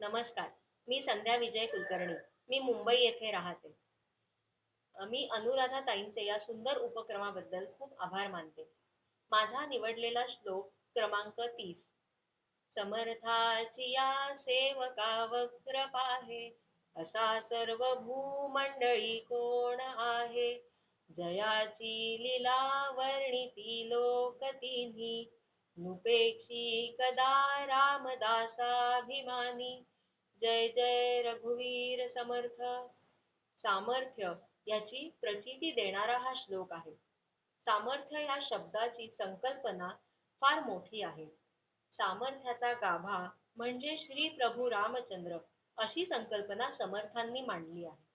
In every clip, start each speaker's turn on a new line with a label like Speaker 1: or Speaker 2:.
Speaker 1: नमस्कार मी संध्या विजय कुलकर्णी मी मुंबई येथे राहते. मी अनुराधा ताईंचे या सुंदर उपक्रमाबद्दल खूप आभार मानते. माझा निवडलेला श्लोक क्रमांक तीस. समर्थाची या सेवका वक्र पाहे असा सर्व भूमंडळी कोण आहे? जयाची लीला वर्णिती लोक तिन्ही नुपेक्षी कदा रामदासाभिमानी. जय जय रघुवीर समर्थ. सामर्थ्य याची प्रचिती देणारा हा श्लोक आहे. सामर्थ्य या शब्दाची संकल्पना फार मोठी आहे. सामर्थ्याचा गाभा म्हणजे श्री प्रभू रामचंद्र अशी संकल्पना समर्थांनी मांडली आहे.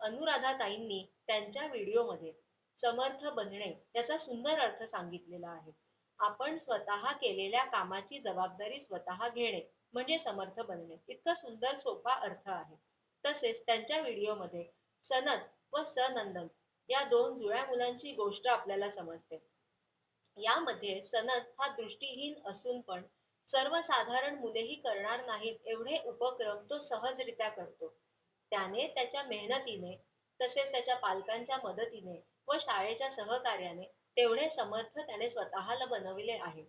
Speaker 1: अनुराधाताईंनी त्यांच्या व्हिडिओमध्ये समर्थ बनणे याचा सुंदर अर्थ सांगितलेला आहे. आपण स्वतः केलेल्या कामाची जबाबदारी स्वतः घेणे म्हणजे समर्थ बनणे. इतका सुंदर सोपा अर्थ आहे. तसेच त्यांच्या व्हिडिओमध्ये सनत व सनंदन या दोन जुळ्या मुलांची गोष्ट आपल्याला समजते. यामध्ये सनत हा दृष्टीहीन असून पण सर्वसाधारण मुलेही करणार नाहीत एवढे उपक्रम तो सहजरित्या करतो. त्याने त्याच्या मेहनतीने तसेच त्याच्या पालकांच्या मदतीने व शाळेच्या सहकार्याने तेवढे समर्थ त्याने स्वतःला बनविले आहे.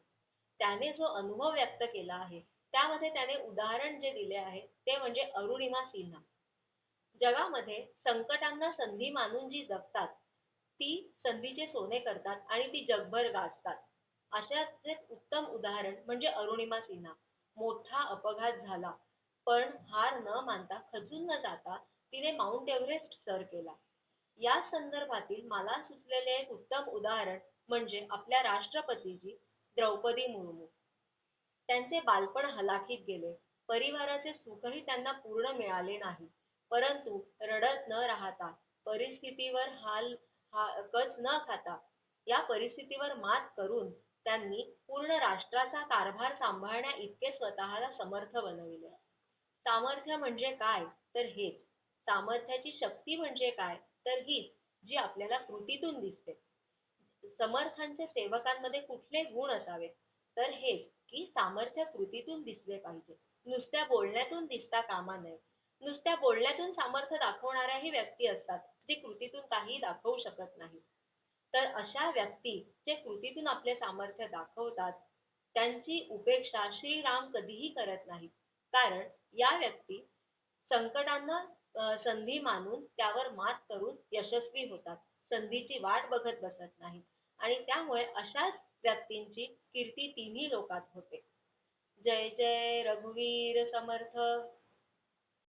Speaker 1: त्याने जो अनुभव व्यक्त केला आहे त्यामध्ये त्याने उदाहरण जे दिले आहे ते म्हणजे अरुणिमा सिन्हा. जगामध्ये संकटांना संधी मानून जी जगतात ती संधीचे सोने करतात आणि ती जगभर गाजतात. अशाचे उत्तम उदाहरण म्हणजे अरुणिमा सिन्हा. मोठा अपघात झाला पण हार न मानता खचून न जाता तिने माउंट एव्हरेस्ट सर केला. या संदर्भातील मला सुचलेले एक उत्तम उदाहरण म्हणजे आपल्या राष्ट्रपतीजी द्रौपदी मुर्मू. त्यांचे बालपण हलाखीत गेले. परिवाराचे सुखही त्यांना पूर्ण मिळाले नाही. परंतु रडत न राहता परिस्थितीवर हाल कच न खाता या परिस्थितीवर मात करून त्यांनी पूर्ण राष्ट्राचा कारभार सांभाळण्या इतके स्वतःला समर्थ बनविले. सामर्थ्य म्हणजे काय? तर हेच. सामर्थ्याची शक्ती म्हणजे काय? तर हीच जी आपल्याला कृतीतून दिसते. समर्थांचे सेवकांमध्ये कुठले गुण असावेत तर हेच की सामर्थ्य कृतीतून दिसले पाहिजे. नुसत्या बोलण्यातून दिसता कामा नये. नुसत्या बोलण्यातून सामर्थ्य दाखवणाऱ्याही व्यक्ती असतात जे कृतीतून काही दाखवू शकत नाही. तर अशा व्यक्ती जे कृतीतून आपले सामर्थ्य दाखवतात त्यांची उपेक्षा श्रीराम कधीही करत नाहीत. कारण या व्यक्ती संकटांना संधी मानून त्यावर मात करून यशस्वी होतात. संधीची वाट बघत बसत नाहीत. आणि त्यामुळे अशाच व्यक्तींची कीर्ती तिन्ही लोकात होते. जय जय रघुवीर समर्थ.